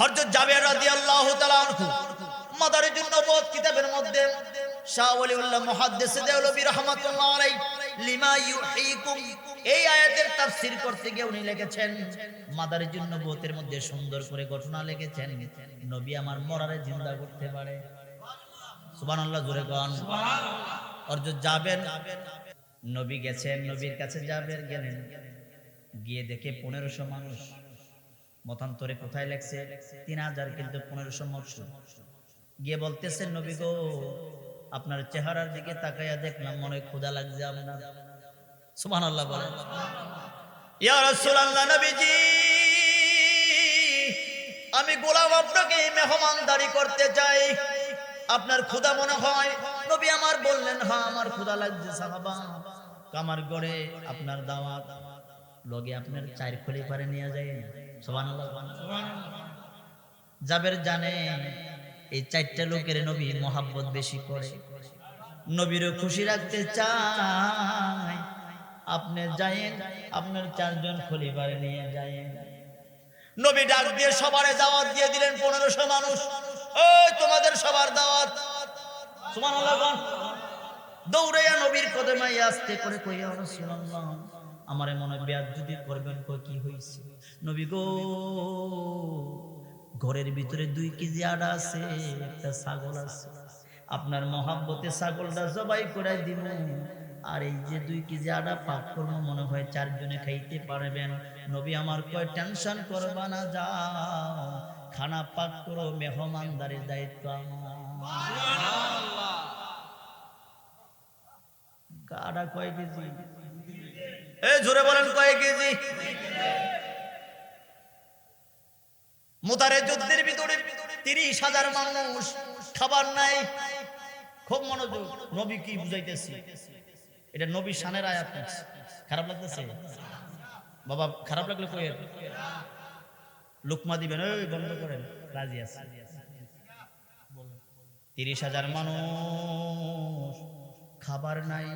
হযরত জাবের রাদিয়াল্লাহু তাআলা আনহু মাদারিজুন নবুওয়াত কিতাবের মধ্যে শাহ রাহমাতুল্লাহ লিমা ইউহীকুম এই আয়াতের তাফসীর করতে গিয়ে উনি লিখেছেন মাদারিজুন নবুওয়াতের মধ্যে সুন্দর করে ঘটনা লিখেছেন নবী আমার মরারে জিন্দা করতে পারে। সুবহানাল্লাহ জোরে কোন। অর্জুন যাবেন নবী গেছেন নবীর কাছে যাবেন গেলেন গিয়ে দেখে পনেরোশো মানুষ মতান্তরে কোথায় লেখছে? তিন হাজার কিন্তু পনেরোশো মৎস্য। গিয়ে বলতেছেন নবী গো, আপনার চেহারার দিকে তাকাইয়া দেখলাম, মনে হয় ক্ষুধা লাগছে আপনার। সুমান আল্লাহ নবীজি, আমি গোলাম আপনাকে মেহমানদারি করতে চাই। আপনার ক্ষুধা মনে হয়? নবী আমার বললেন হ্যাঁ আমার ক্ষুধা লাগছে সাহাবা। আমার ঘরে আপনার দাওয়াত। লগে আপনার চার খলি পারে নিয়ে যায় জাবের জানে এই চারটা লোকের নবী মোহাব্বত বেশি করে। নবীরও খুশি রাখতে চায়, আপনি যায়েন, আপনার চারজন খলিফারে নিয়ে যায়েন। নবী ডাক দিয়ে সবারে দাওয়াত দিয়ে দিলেন পনেরোশো মানুষ। ওই তোমাদের সবার দাওয়াত। বল। দৌড়াইয়া নবীর কদমে আসতে করে কইয়া রাসূলুল্লাহ আমারে মনে বেয়াদ যদি করবেন কি হইছে? নবী গো ঘরের ভিতরে দুই কেজি আটা আছে একটা ছাগল আছে। আপনার মহাব্বতে ছাগলটা জবাই করে দিব আর এই যে দুই কেজি আটা পাক করব মনে হয় চারজনে খাইতে পারবেন। নবী আমার কয় টেনশন করবা না যাও। খানা পাক করো মেহমানদারির দায়িত্ব আমার। আটা কয় কেজি? এ, জোরে বলেন কয় কেজি? মুতারে যুদ্ধের ভিতরে তিরিশ হাজার মানুষ খাবার নাই। খুব মনোযোগ, নবী কি বুঝাইতেছি? এটা নবী শানের আয়াত খারাপ লাগতেছে? বাবা, খারাপ লাগলে কই লুকমা দিবেন ওই বন্ধ করেন, রাজি আছে। তিরিশ হাজার মানুষ খাবার নাই।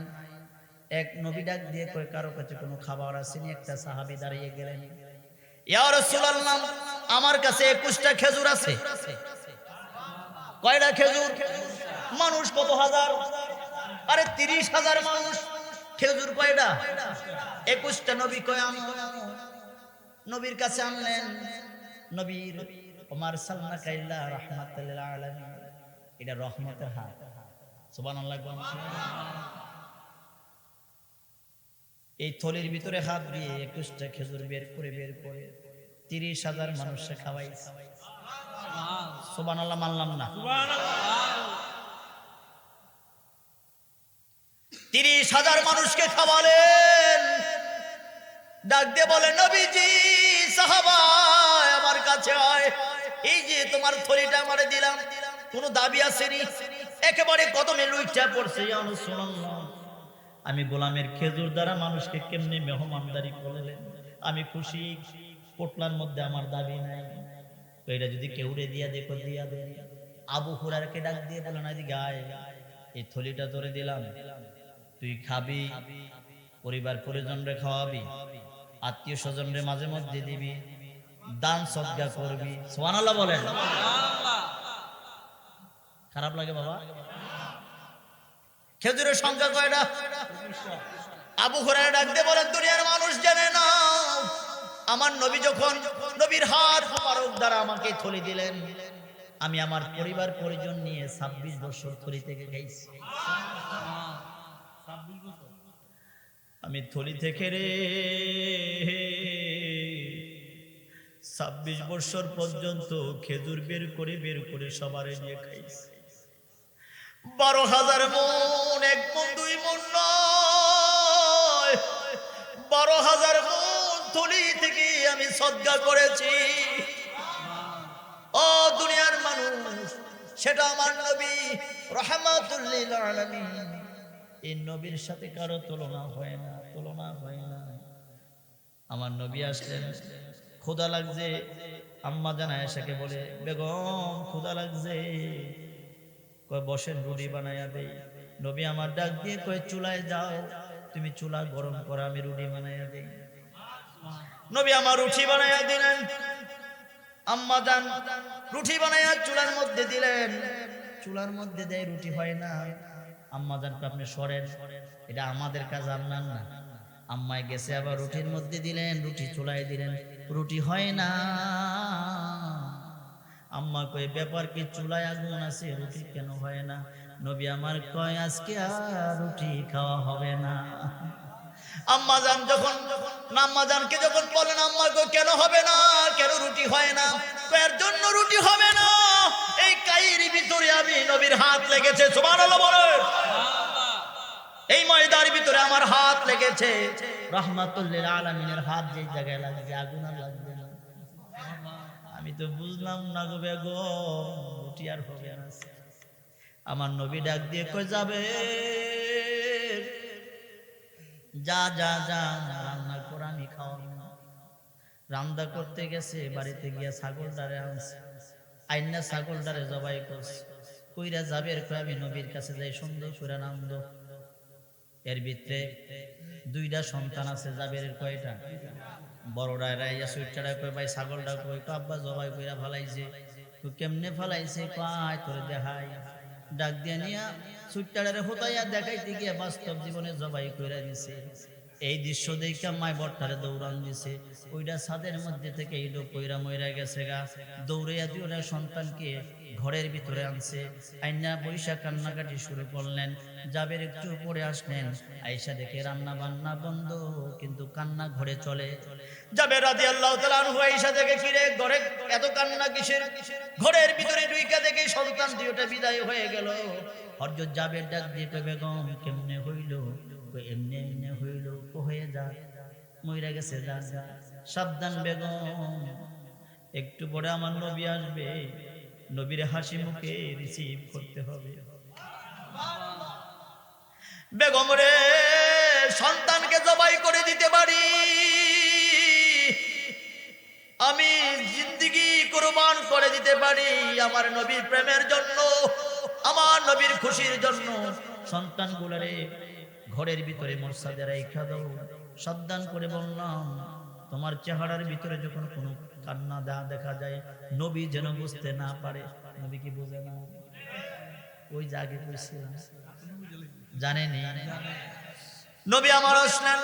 এক নবী ডাক দিয়ে কয়, কারও কাছে কোনো খাবার আসেনি, একটা সাহাবি দাঁড়িয়ে গেলেন। আমার কাছে একুশটা খেজুর আছে। কয়টা খেজুর? মানুষ কত হাজার? আরে তিরিশ হাজার মানুষ। খেজুর কয়টা? একুশটা নবী কয় আনো নবীর কাছে আনলেন। নবীর ওমার সালনা কাইল্লা রাহমাতুল এটা রহমতের হাত। সুবহানাল্লাহ এই থলির ভিতরে হাত দিয়ে একুশটা খেজুর বের করে বের করে তিরিশ হাজার মানুষকে খাওয়াইছে। সোবান আল্লাহ মানলাম না। তিরিশ হাজার মানুষকে খাওয়ালেন। ডাক দিয়ে বলে, নবীজি, সাহাবা, আমার কাছে আয়। এই যে তোমার থলিটা আমারে দিলাম, কোনো দাবি আসেনি। একেবারে কদমে লুইটা পড়ছে রাসূলুল্লাহ। আমি গোলামের খেজুর দ্বারা মানুষকে কেমনে মেহমানদারি করলেন? আমি খুশি পোটলার মধ্যে আমার দাবি নাই। তো এটা যদি কেউ রে দিয়া দেখো দিয়া দে। আবু হুরারকে ডাক দিয়ে বলো না আয়। এই থলিটা তোরে দিলাম। তুই খাবি পরিবার পরিজন রে খাওয়াবি আত্মীয় স্বজন রে মাঝে মধ্যে দিবি দান সদ্গা করবি। সোয়ানাল্লাহ বলেন। খারাপ লাগে বাবা? খেজুরের সংখ্যা কয়টা আবু হুরায়রা ডাক দিয়ে বলেন, দুনিয়ার মানুষ জানে না আমার নবী যখন নবীর হাত মোবারক দ্বারা আমাকে থলি দিলেন, আমি আমার পরিবার পরিজন নিয়ে ছাব্বিশ বছর থলি থেকে গেছি। আমি থলি থেকে রে, ছাব্বিশ বছর পর্যন্ত খেজুর বের করে বের করে সবারে নিয়ে খাইছি। বারো হাজার মন, এক মন, দুই মন নয়। বারো হাজার মন থলি থেকে আমি সদ্গা করেছি। ও দুনিয়ার মানুষ, সেটা আমার নবী, রহমাতুল্লিল আলামিন। এই নবীর সাথে কারও তুলনা হয় না, তুলনা হয় না। আমার নবী আসলেন ক্ষুদা লাগছে। আম্মা জানা এসাকে বলে, বেগম ক্ষুদা লাগছে। কয়, বসেন, রুটি বানাইয়া দেই। নবী আমার ডাক দিয়ে কয়, চুলায় যাও, তুমি চুলা গরম করো, আমি রুটি বানাইয়া দেই। নবী আমার রুটি বানাইয়া দিলেন। আম্মা যান, রুটি বানাইয়া চুলার মধ্যে দিলেন। চুলার মধ্যে দেয় রুটি হয় না। আম্মা জানকে আপনি সরেন, এটা আমাদের কাজ, আপনার না। আম্মায় গেছে আবার রুটির মধ্যে দিলেন, রুটি চুলায় দিলেন। রুটি হয় না। আম্মা কয়, ব্যাপার কি, চুলায় আগুন আছে? রুটি কেন হয় না? নবী আমার কয়, আজকে আর রুটি খাওয়া হবে না। আম্মা জান যখন, আম্মা জানকে যখন বলেন, আম্মা গো কেন হবে না? কেন রুটি হয় না? এর জন্য রুটি হবে না। এই কাইর ভিতরে আমি নবীর হাত লেগেছে, সুবহানাল্লাহ বলেন। এই ময়দার ভিতরে আমার হাত লেগেছে। রহমাতুল্লিল আলামিনের হাত যে জায়গায় লাগছে, আগুন আর লাগবে না। আমি তো বুঝলাম না গো বেগম রুটি আর হবে না। আমার নবী ডাক দিয়ে কই যাবে? যা যা যা রান্না করে আমি খাওয়াবো রান্না করতে গেছে, বাড়িতে গিয়া ছাগল ডারে আনছে। আইনা ছাগল ডারে জবাই করছে। কইরা যাবে এরকম আমি নবীর কাছে যাই, সুন্দর করে নামদ এর ভিতরে দুইটা সন্তান আছে জাবের কয়টা? বড়রা রাইয়া সুইটারা কই ভাই ছাগলটা কই কই আব্বা জবাই কইরা ফলাইছে। তো কেমনে ফলাইছে, কয় তোরে দেখাই। ডাক দিয়া নিয়া সুইটারে হোতাইয়া দেখাইতে গিয়ে বাস্তব জীবনে জবাই কইরা দিছে। এই দৃশ্য দেখে মায় বট্টারে দৌড়ান দিছে। ওইটা ছাদের মধ্যে থেকে এই লোক কইরা মইরা গেছে গা। দৌড়াইয়া দিয়ে ওরা সন্তানকে ঘরের ভিতরে আনছে। আইনা বৈশা কান্নাকাটি শুরু করলেন। যাবের একটু পরে আসলেন। আইসা দেখে রান্না বান্না বন্ধ, কিন্তু কান্না ঘরে চলে। যাবে রাজি আল্লাহ আইসা দেখে ফিরে ঘরে এত কান্না কিসের? ঘরের ভিতরে ডুইকা দেখে সন্তান দুইটা বিদায় হয়ে গেল। হরজত যাবের ডাক দিয়ে বেগম, কেমনে হইল? এমনি মইরা গেছে সাবধান বেগম, একটু পরে আমার নবী আসবে। নবীর হাসি মুখে রিসিভ করতে হবে। বেগম রে, সন্তানকে জবাই করে দিতে পারি। আমি জিন্দিগি কোরবান করে দিতে পারি আমার নবীর প্রেমের জন্য, আমার নবীর খুশির জন্য। সন্তানগুলারে ঘরের ভিতরে মর্যাদা রেখা দাও। সাবধান করে বললাম তোমার চেহারার ভিতরে যখন কোনো কান্না দা দেখা যায় নবী যেন বুঝতে না পারে। নবী কি বুঝে না? ওই জাগে কইছিলাম। জানেনি নবী আমার আসলেন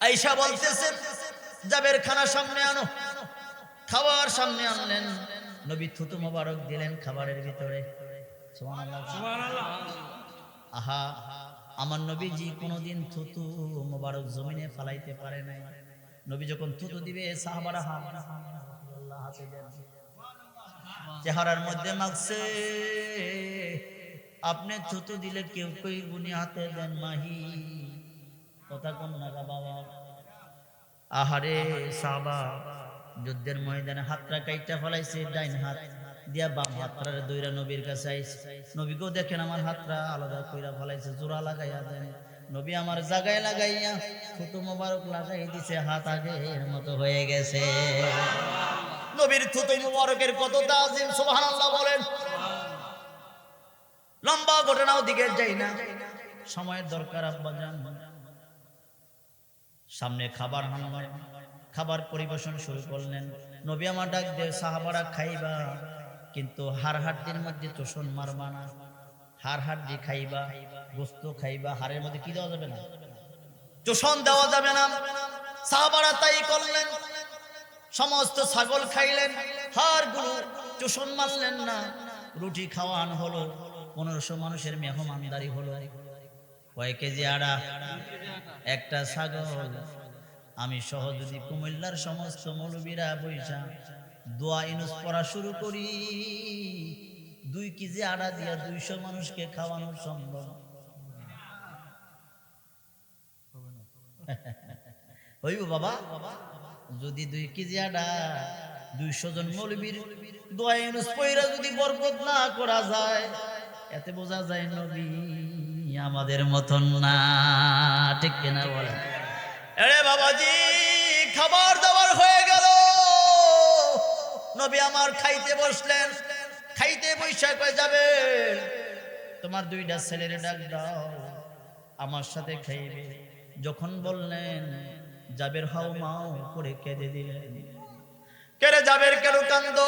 আইসা বলতেছেন জাবের খানা সামনে আনো খাবার সামনে আনলেন। নবী থুতু মোবারক দিলেন খাবারের ভিতরে। সুবহানাল্লাহ। আহা। আমার নবী নবীজি কোনোদিন থুতু মোবারক জমিনে ফালাইতে পারে নাই। নবী যখন থুতু দিবে, সাহাবারা চেহারার মধ্যে মাগছে আপনি থুতু দিলে কেউ কই গুনি হাতে দেন মাহি। কথা কম না গা বাবা। আহারে সাবা যুদ্ধের ময়দানে হাতটা কাইটা ফলাইছে, ডাইন হাত। দিয়া বাম হাতটা দইরা নবীর কাছে আইছে নবীকেও দেখেন আমার হাতটা আলাদা কইরা ফলাইছে, জোড়া লাগাইয়া দেন। নবী আমার জাগায় লাগাইয়া থুতু মোবারক লাগাই দিছে, হাত আগের মতো হয়ে গেছে। নবীর থুতু মোবারকের কত তাজিম, সুবহানাল্লাহ বলেন। লম্বা ঘটনাও দিকে যাই না। সময়ের দরকার, আব্বা জান সামনে খাবার হানবার খাবার পরিবেশন শুরু করলেন। নবী আমার ডাক দিয়ে, সাহাবারা খাইবা। কিন্তু হাড় হাড্ডির মধ্যে তোষণ মারবা না। হাড় হাড্ডি খাইবা, গোস্ত খাইবা হারের মধ্যে কি দেওয়া যাবে না? তোষণ দেওয়া যাবে না। সাহাবারা তাই করলেন। সমস্ত ছাগল খাইলেন। হাড়গুলো তোষণ মারলেন না। রুটি খাওয়ান হলো, পনেরোশো মানুষের মেহমানদারি হলো। কয় কেজি আড়া? একটা ছাগল। আমি সহ যদি কুমিল্লার সমস্ত মৌলবীরা বৈশা দোয়া ইনুস পড়া শুরু করি। দুই কেজি আড়া দিয়া দুইশো মানুষকে খাওয়ানো সম্ভব। হইব বাবা? যদি দুই কেজি আডা, দুইশো জন মৌলবীর দোয়া ইউনুস পয়রা যদি বরকত না করা যায়, এতে বোঝা যায় নবী, আমাদের মতন না। ঠিক কেনা বলে আরে বাবাজি, খাবার দাবার হয়ে নবী আমার খাইতে বসলেন, খাইতে বৈশাখ হয়ে যাবে। তোমার দুইটা ছেলের ডাক দাও, আমার সাথে খাইবে। যখন বললেন, জাবের হাও মাও করে কেঁদে দিলেন। কেড়ে যাবের কেন কান্দ?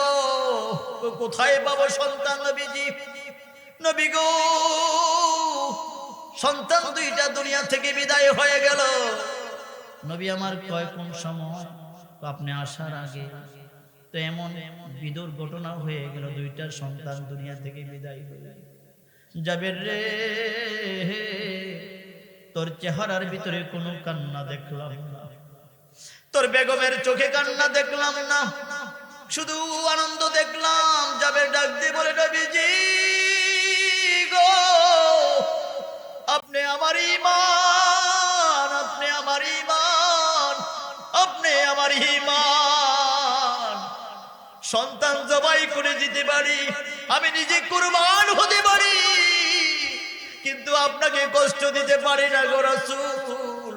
কোথায় পাবো সন্তান নবীজি? নবী গো, সন্তান দুইটা দুনিয়া থেকে বিদায় হয়ে গেল। নবী আমার কয়, কোন সময়? আপনি আসার আগে তো এমন বিদুর ঘটনা হয়ে গেল, দুইটা সন্তান দুনিয়া থেকে বিদায় হয়ে যাবে রে তোর চেহারার ভিতরে কোনো কান্না দেখলাম না। তোর বেগমের চোখে কান্না দেখলাম না। শুধু আনন্দ দেখলাম যাবে ডাক দিয়ে বলে, নবীজি গো, আপনি আমার ইমান আপনি আমার ইমান আপনি আমার ইমান সন্তান জবাই করে দিতে পারি, আমি নিজে কুরবান হতে পারি। কিন্তু আপনাকে কষ্ট দিতে পারি না গো রাসূল।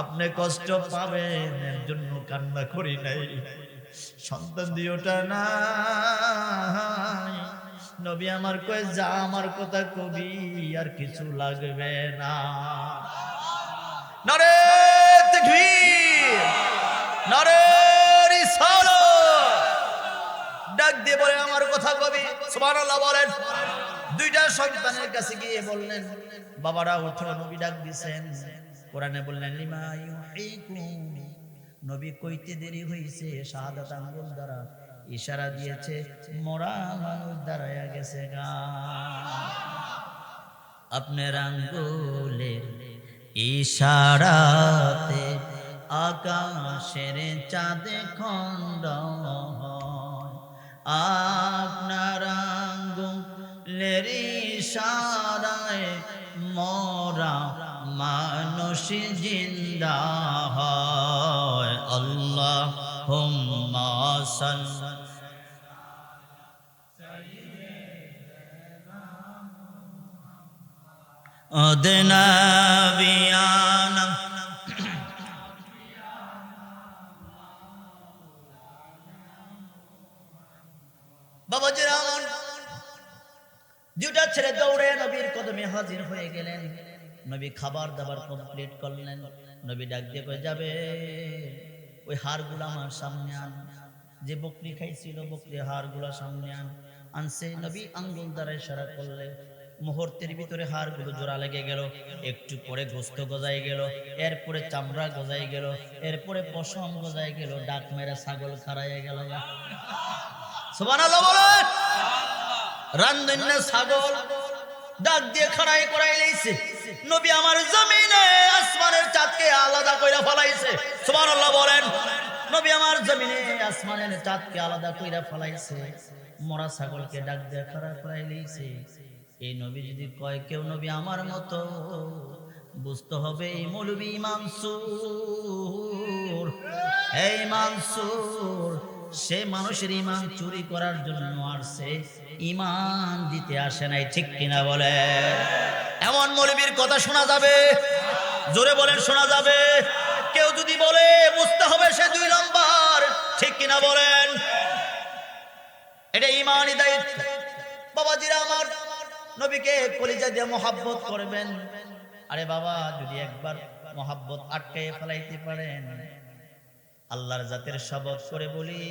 আপনি কষ্ট পাবেন, এর জন্য কান্না করি নাই। সন্তান দিওটা না নবী আমার কয়ে, যা আমার কথা কবি, আর কিছু লাগবে না। নরে তাকবীর, নরে রিসালাত। ডাক দিয়ে বলে, আমার কথা কবি? সুবহানাল্লাহ বলেন। দুইটা সন্তানের কাছে গিয়ে বললেন, বাবারা ওঠো নবী ডাক দিছেন কোরআনে বললেন নবী কইতে দেরি হইছে, শাহাদাত আঙ্গুল দ্বারা ইশারা দিয়েছে, মরা মানুষ দাঁড়ায়া গেছে গা। আপনার আঙ্গুলের ইশারাতে আকাশের চাঁদে খণ্ড হয়। আপনার আঙ্গুলের ইশারায় মরা মানুষ জিন্দা হয়। আল্লাহ হুম্মা সাল্লাল্লাহু অদনাবিয়ানা নবী খাবার দাবার কমপ্লিট করলেন। নবী ডাক দিয়ে কয়ে, যাবে। ওই হাড়গুলো আমার সামনে আন। যে বকরি খাইছিল, বকরি হাড়গুলো সামনে আন। আনছে, নবী আঙ্গুল দ্বারা ইশারা করলে মুহূর্তের ভিতরে হাড়গুলো জোড়া লেগে গেল, একটু পরে গোস্ত গজাই গেল, এরপরে চামড়া গজাই গেল, এরপরে পশম গজাই গেল, ডাক মেরে ছাগল খারাইয়া গেল রান্ধন্য ছাগল ডাক দিয়ে খাড়াই করাই লইছে। নবী আমার জমিনে আসমানের চাঁদকে আলাদা কইরা ফলাইছে। সুবহানাল্লাহ বলেন। নবী আমার জমিনে আসমানের চাঁদকে আলাদা কইরা ফলাইছে, মরা ছাগলকে ডাক দিয়ে খাড়া করাই লইছে। এই নবী যদি কয়, কেউ নবী আমার মতো, বুঝতে হবে এই মৌলবী মানসুর। এই মানসুর সে মানুষের ইমান চুরি করার জন্য আসছে ইমান দিতে আসে নাই, ঠিক কিনা বলে? এমন মৌলবীর কথা শোনা যাবে, জোরে বলেন শোনা যাবে। কেউ যদি বলে বুঝতে হবে সে দুই নম্বর ঠিক কিনা বলেন? এটা ইমানই দায়িত্ব। বাবাজিরা আমার নবীকে কলিজা দিয়ে মোহাব্বত করবেন। আরে বাবা, যদি একবার মোহাব্বত আটকে ফেলাইতে পারেন আল্লাহর জাতের শপথ করে বলি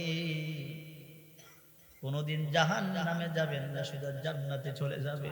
কোনোদিন জাহান নামে যাবেন না শুধু জান্নাতে চলে যাবে